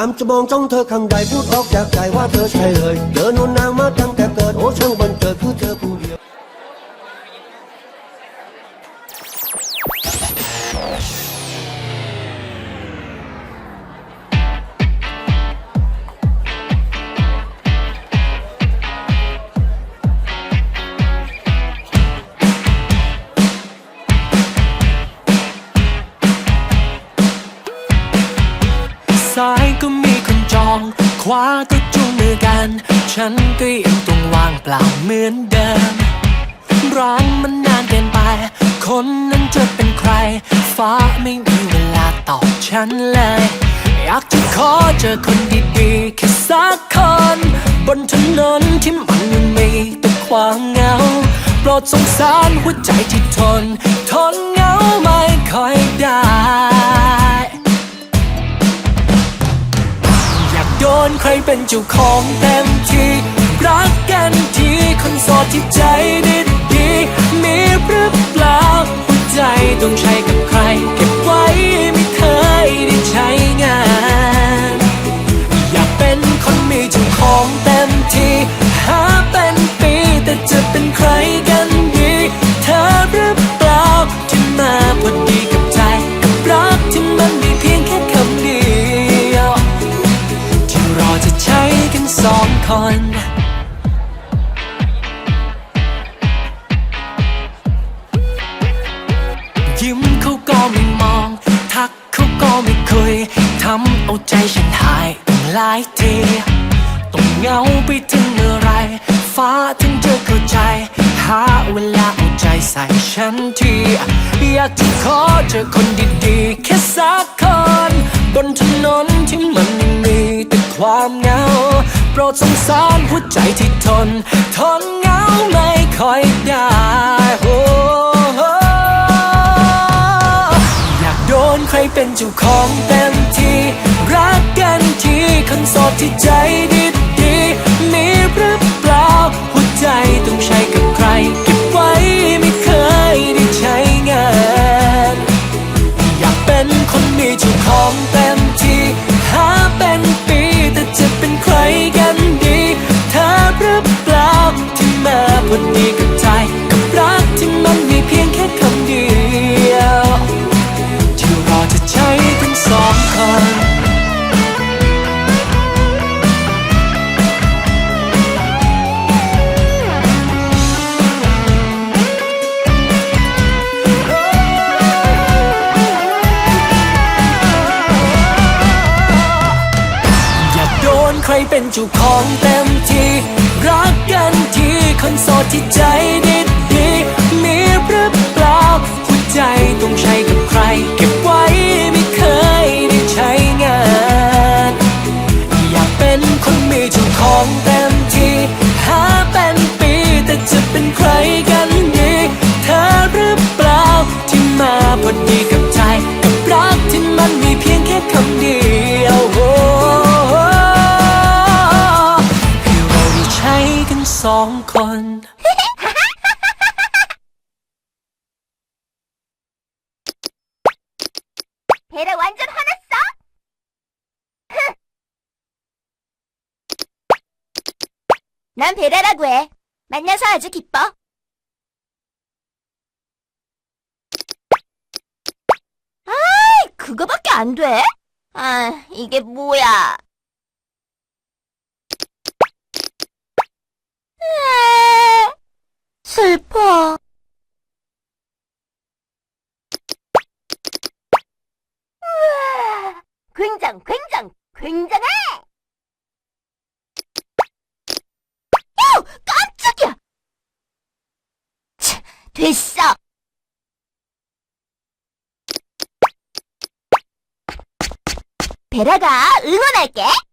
ามจะมองจ้องเธอข้างใดพูดออกจากใจว่าเธอใช่เลยเธอนนวนนางมาตั้งแต่เกิดโอ้ช่างบันเกิดคือเธอผู้เดียว ซ้ายก็มีคนจอง ขวาก็จูงมือกัน ฉันก็ยังต้องว่างเปล่าเหมือนเดิมร้างมันนานเกินไป คนนั้นจะเป็นใคร ฟ้าไม่มีเวลาตอบฉันเลย อยากจะขอเจอคนดีๆแค่สักคน บนถนนที่มันยังมีแต่ความเหงาโปรดสงสารหัวใจที่ทน ทนเหงาไม่ค่อยได้ากโดนใครเป็นเจ้าของเต็มที่รักกันทีคนโสดที่ใจดีดีมีหรือเปล่าหัวใจต้องใช้ คน ยิ้มเขาก็ไม่มอง ทักเขาก็ไม่คุย ทำเอาใจฉันหายตั้งหลายทีต้องเหงาไปถึงเมื่อไร ฟ้าถึงจะเข้าใจ หาเวลาเอาใจใส่ฉันที อยากจะขอเจอคนดีๆ แค่สักคน บนถนนที่มันมีแต่ความเหงา รดสงสารหัวใจที่ทน ทนเหงาไม่ค่อยได้โอ้อยากโดนใครเป็นเจ้าของเต็มที่ รักกันทีคนโสดที่ใจดีดีมีหรือเปล่า หัวใจต้องใช้กับใคร เก็บไว้ไม่เคยได้ใช้งาน อยากเป็นคนมีเจ้าของ เป็นเจ้าของเต็มที่ รักกันที่คนโสดที่ใจดี สองคน 베라 완전 화났어? 흥! 난 베라라고 해. 만나서 아주 기뻐. 아이, 그거밖에 안 돼? 아, 이게 뭐야? 슬퍼. 굉장, 굉장, 굉장해! 야, 깜짝이야! 치, 됐어! 베라가 응원할게!